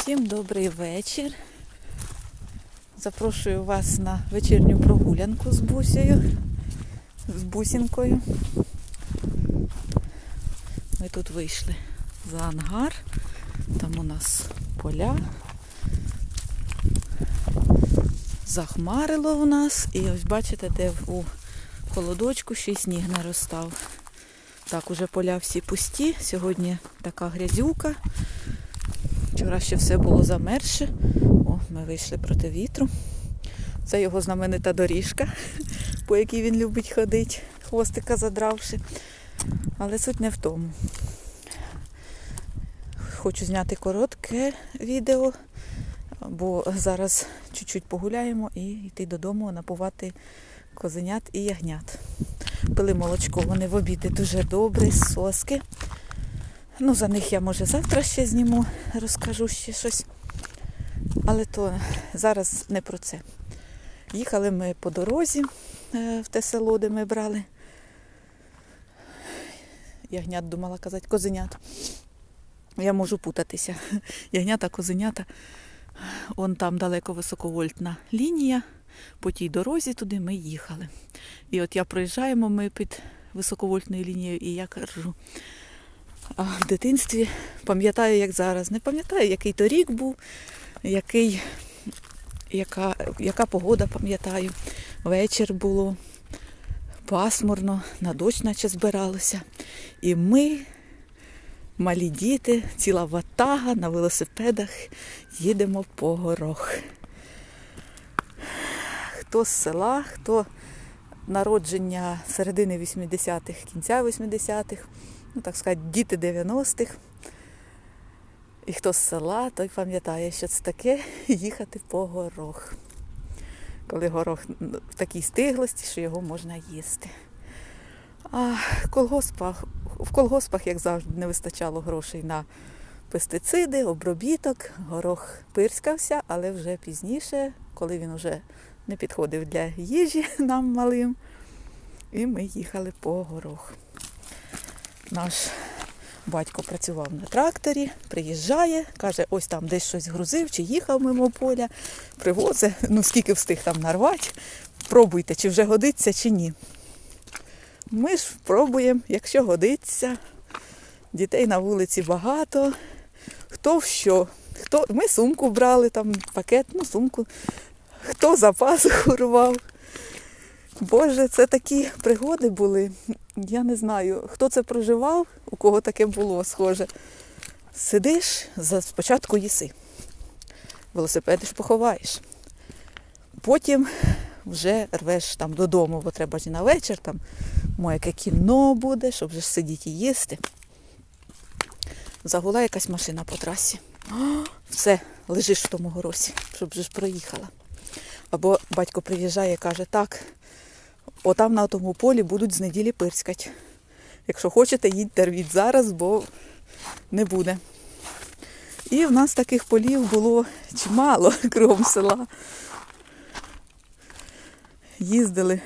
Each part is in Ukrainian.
Всім добрий вечір. Запрошую вас на вечірню прогулянку з бусею, з бусінкою. Ми тут вийшли за ангар. Там у нас поля. Захмарило у нас. І ось бачите, де у холодочку ще й сніг наростав. Так, уже поля всі пусті. Сьогодні така грязюка. Вчора ще все було замерше. О, ми вийшли проти вітру. Це його знаменита доріжка, по якій він любить ходити, хвостика задравши. Але суть не в тому. Хочу зняти коротке відео, бо зараз чуть-чуть погуляємо і йти додому напувати козенят і ягнят. Пили молочко, вони в обіди дуже добре, соски. Ну, за них я може завтра ще зніму, розкажу ще щось. Але то зараз не про це. Їхали ми по дорозі е, в те село, де ми брали. Ягнят думала казати, козенят. Я можу путатися. Ягнята, козенята. Он там далеко високовольтна лінія. По тій дорозі туди ми їхали. І от я проїжджаємо ми під високовольтною лінією, і я кажу, а в дитинстві пам'ятаю, як зараз. Не пам'ятаю, який то рік був, який, яка, яка погода пам'ятаю. Вечір було пасмурно, на дощ наче збиралося. І ми, малі діти, ціла ватага на велосипедах їдемо по горох. Хто з села, хто народження середини 80-х, кінця 80-х ну так сказати, діти 90-х. І хто з села, той пам'ятає, що це таке їхати по горох. Коли горох в такій стиглості, що його можна їсти. А колгоспах, в колгоспах, як завжди, не вистачало грошей на пестициди, обробіток, горох пирскався, але вже пізніше, коли він вже не підходив для їжі нам малим, і ми їхали по горох. Наш батько працював на тракторі, приїжджає, каже, ось там десь щось грузив чи їхав мимо поля, привозить, ну скільки встиг там нарвати, пробуйте, чи вже годиться, чи ні. Ми ж пробуємо, якщо годиться, дітей на вулиці багато, хто в що. Хто... Ми сумку брали, там пакет, ну сумку, хто запас рвав. Боже, це такі пригоди були. Я не знаю, хто це проживав, у кого таке було схоже. Сидиш, спочатку їси. Велосипеди ж поховаєш. Потім вже рвеш там додому, бо треба ж і на вечір, там моє яке кіно буде, щоб вже сидіти і їсти. Загула якась машина по трасі. Все, лежиш в тому горосі, щоб вже ж проїхала. Або батько приїжджає і каже, так, отам на тому полі будуть з неділі пирскать. Якщо хочете, їдьте рвіть зараз, бо не буде. І в нас таких полів було чимало кругом села. Їздили.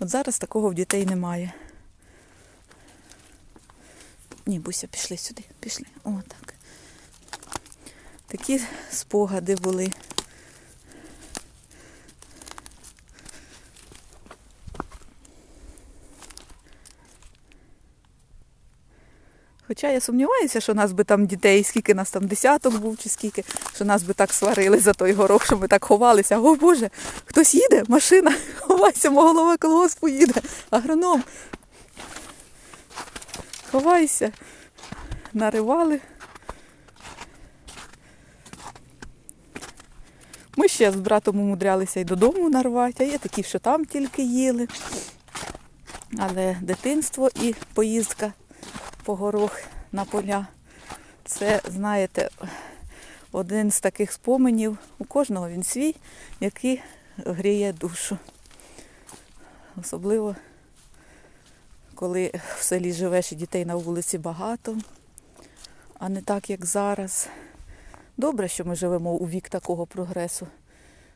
От зараз такого в дітей немає. Ні, Буся, пішли сюди, пішли. О, так. Такі спогади були. Хоча я сумніваюся, що нас би там дітей, скільки нас там десяток був, чи скільки, що нас би так сварили за той горох, що ми так ховалися. О Боже, хтось їде, машина, ховайся, мого голова колгоспу їде, агроном. Ховайся. Наривали. Ми ще з братом умудрялися і додому нарвати, а є такі, що там тільки їли. Але дитинство і поїздка по горох на поля. Це, знаєте, один з таких споменів. У кожного він свій, який гріє душу. Особливо, коли в селі живеш і дітей на вулиці багато, а не так, як зараз. Добре, що ми живемо у вік такого прогресу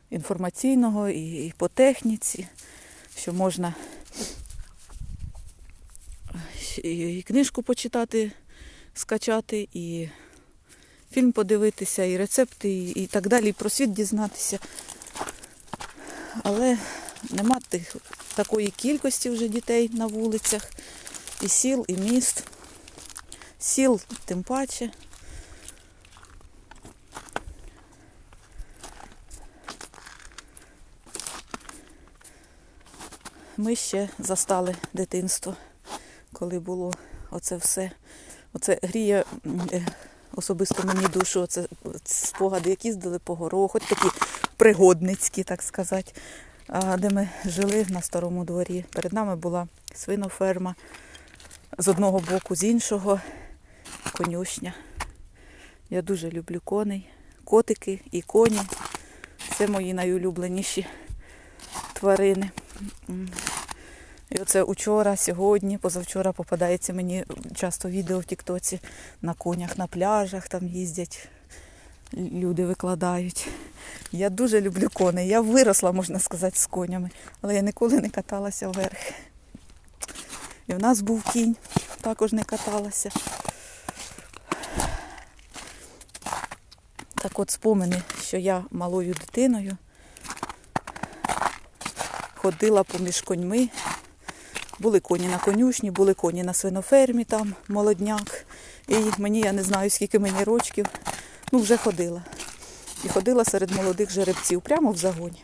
інформаційного і по техніці, що можна і книжку почитати скачати, і фільм подивитися, і рецепти, і так далі, і про світ дізнатися. Але нема тих, такої кількості вже дітей на вулицях, і сіл, і міст. Сіл тим паче. Ми ще застали дитинство, коли було оце все. Оце гріє е, особисто мені душу, оце спогади, як їздили по горох, хоч такі пригодницькі, так сказати, де ми жили на старому дворі. Перед нами була свиноферма з одного боку, з іншого конюшня. Я дуже люблю коней, котики і коні. Це мої найулюбленіші тварини. І оце учора, сьогодні, позавчора попадається мені часто відео в Тіктоці на конях на пляжах там їздять, люди викладають. Я дуже люблю коней. Я виросла, можна сказати, з конями, але я ніколи не каталася вверх. І в нас був кінь, також не каталася. Так от спомини, що я малою дитиною ходила поміж коньми. Були коні на конюшні, були коні на свинофермі, там молодняк. І мені, я не знаю, скільки мені рочків, ну вже ходила. І ходила серед молодих жеребців прямо в загоні.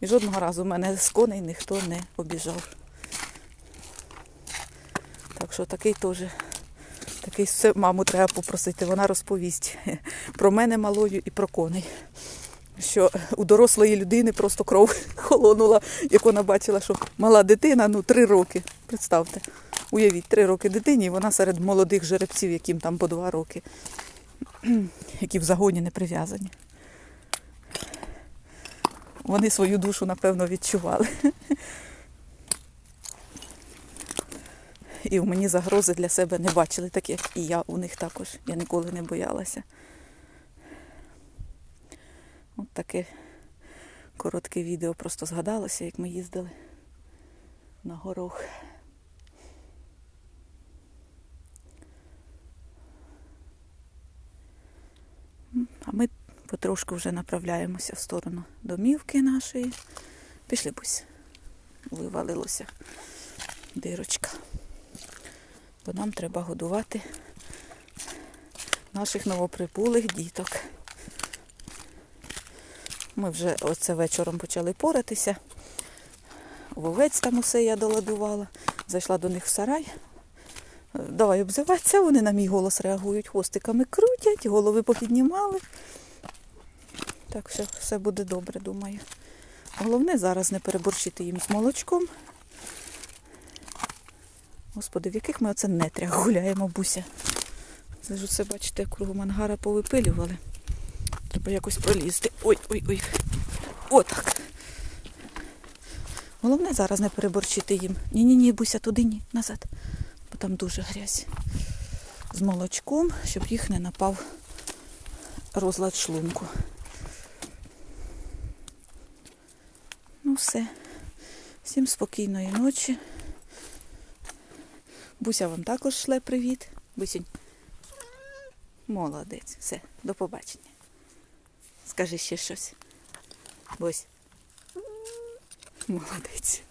І жодного разу мене з коней ніхто не обіжав. Так що такий теж, такий все маму треба попросити, вона розповість про мене малою і про коней що у дорослої людини просто кров холонула, як вона бачила, що мала дитина, ну три роки. Представте, уявіть, три роки дитині, і вона серед молодих жеребців, яким там по два роки, які в загоні не прив'язані. Вони свою душу, напевно, відчували. І в мені загрози для себе не бачили, так як і я у них також. Я ніколи не боялася. От таке коротке відео просто згадалося, як ми їздили на горох. А ми потрошку вже направляємося в сторону домівки нашої. Пішли бусь. Вивалилося дирочка. Бо нам треба годувати наших новоприбулих діток. Ми вже оце вечором почали поратися. Вовець там усе я доладувала. Зайшла до них в сарай. Давай обзиватися, вони на мій голос реагують, хвостиками крутять, голови попіднімали. Так що все буде добре, думаю. Головне зараз не переборщити їм з молочком. Господи, в яких ми оце нетрях гуляємо, буся. Це ж усе, бачите, кругом ангара повипилювали. Треба якось пролізти. Ой, ой, ой. Отак. Головне зараз не переборчити їм. Ні-ні-ні, буся туди, ні, назад. Бо там дуже грязь. З молочком, щоб їх не напав розлад шлунку. Ну все. Всім спокійної ночі. Буся вам також шле привіт. Бусінь. Молодець. Все, до побачення. Скажи ще щось. Ось. Молодець.